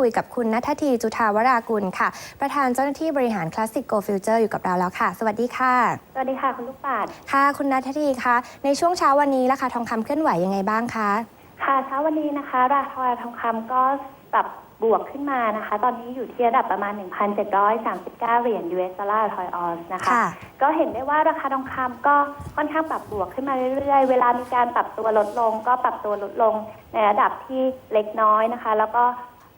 คุยกับคุณนัททีจุธาวรากุลค่ะ ประธานเจ้าหน้าที่บริหารคลาสสิกโกฟิวเจอร์อยู่กับเราแล้วค่ะ สวัสดีค่ะ สวัสดีค่ะ คุณลูกปัดค่ะ คุณนัททีคะในช่วงเช้าวันนี้ราคาทองคำเคลื่อนไหวยังไงบ้างคะค่ะเช้าวันนี้นะคะ ราคาทองคำก็ปรับบวกขึ้นมานะคะ ตอนนี้อยู่ที่ระดับประมาณ 1,739 เหรียญ US ดอลลาร์ทอยออนซ์นะคะค่ะก็เห็นได้ว่าราคาทองคำก็ค่อนข้างปรับบวกขึ้นมาเรื่อยๆ เวลามีการปรับตัวลดลง ก็ปรับตัวลดลงในระดับที่เล็กน้อยนะคะ แล้วก็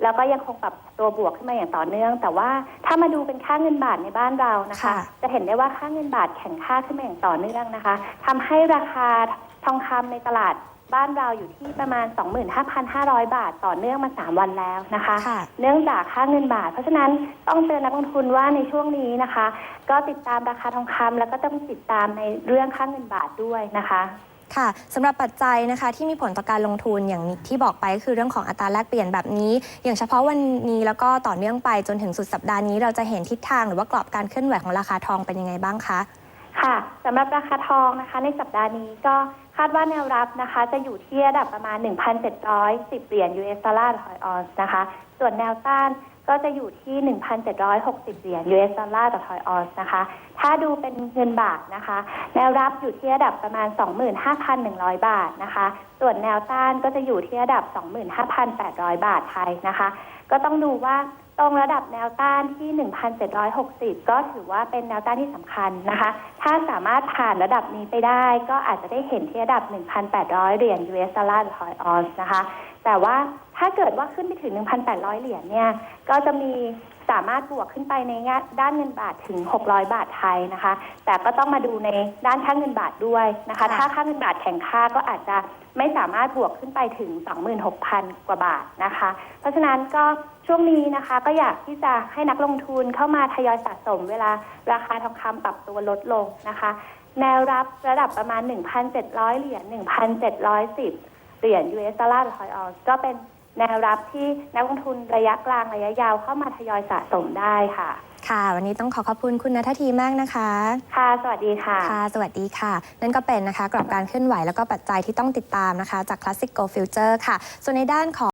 แล้วก็ยังคงปรับตัวบวกขึ้นมาอย่างต่อเนื่อง แต่ว่าถ้ามาดูเป็นค่าเงินบาทในบ้านเรานะคะ ค่ะ จะเห็นได้ว่าค่าเงินบาทแข็งค่าขึ้นมาอย่างต่อเนื่องนะคะทำให้ราคาทองคำในตลาดบ้านเราอยู่ที่ประมาณ 25,500 บาทต่อเนื่องมา 3 วันแล้วนะคะ ค่ะ เนื่องจากค่าเงินบาท เพราะฉะนั้นต้องเตือนนักลงทุนว่าในช่วงนี้นะคะ ก็ติดตามราคาทองคำแล้วก็ต้องติดตามในเรื่องค่าเงินบาทด้วยนะคะ ค่ะสำหรับปัจจัยนะคะที่มีผลต่อการลงทุนอย่างที่บอกไปก็คือเรื่องของอัตราแลกเปลี่ยนแบบนี้ อย่างเฉพาะวันนี้แล้วก็ต่อเนื่องไปจนถึงสุดสัปดาห์นี้ เราจะเห็นทิศทางหรือว่ากรอบการเคลื่อนไหวของราคาทองเป็นยังไงบ้างคะ ค่ะสำหรับราคาทองนะคะ ในสัปดาห์นี้ก็คาดว่าแนวรับนะคะ จะอยู่ที่ระดับประมาณ 1,710 เหรียญ US ดอลลาร์ต่อออนซ์นะคะ ส่วนแนวต้านก็จะอยู่ที่ 1,760 เหรียญ US ดอลลาร์ต่อทอยออนซ์นะคะ ถ้าดูเป็นเงินบาทนะคะ แนวรับอยู่ที่ระดับประมาณ 25,100 บาทนะคะ ส่วนแนวต้านก็จะอยู่ที่ระดับ 25,800 บาทไทยนะคะ ก็ต้องดูว่าตรงระดับแนวต้านที่ 1,760 ก็ถือว่าเป็นแนวต้านที่สำคัญนะคะ ถ้าสามารถผ่านระดับนี้ไปได้ ก็อาจจะได้เห็นที่ระดับ 1,800 เหรียญ US ดอลลาร์ทอออนซ์นะคะ แต่ว่าถ้าเกิดว่าขึ้นไปถึง 1,800 เหรียญเนี่ย ก็จะมีามารถบวกขึ้นไปในด้านเงินบาทถึง 600 บาทไทยนะคะ แต่ก็ต้องมาดูในด้านค่าเงินบาทด้วยนะคะค่ะถ้าค่าเงินบาทแข็งค่าก็อาจจะไม่สามารถบวกขึ้นไปถึง 26,000 กว่าบาทนะคะ เพราะฉะนั้นก็ช่วงนี้นะคะก็อยากที่จะให้นักลงทุนเข้ามาทยอยสะสมเวลาราคาทองคำปรับตัวลดลงนะคะ แนวรับระดับประมาณ 1,700 เหรียญ 1,710 เหรียญ US ดอลลาร์ทอยออนก็เป็น แนวรับที่นักลงทุนระยะกลางระยะยาวเข้ามาทยอยสะสมได้ค่ะ ค่ะ วันนี้ต้องขอขอบคุณคุณนัททีมากนะคะ ค่ะ สวัสดีค่ะ ค่ะ สวัสดีค่ะ นั่นก็เป็นนะคะกรอบการเคลื่อนไหวแล้วก็ปัจจัยที่ต้องติดตามนะคะ จาก Classic Go Future ค่ะ ส่วนในด้านของ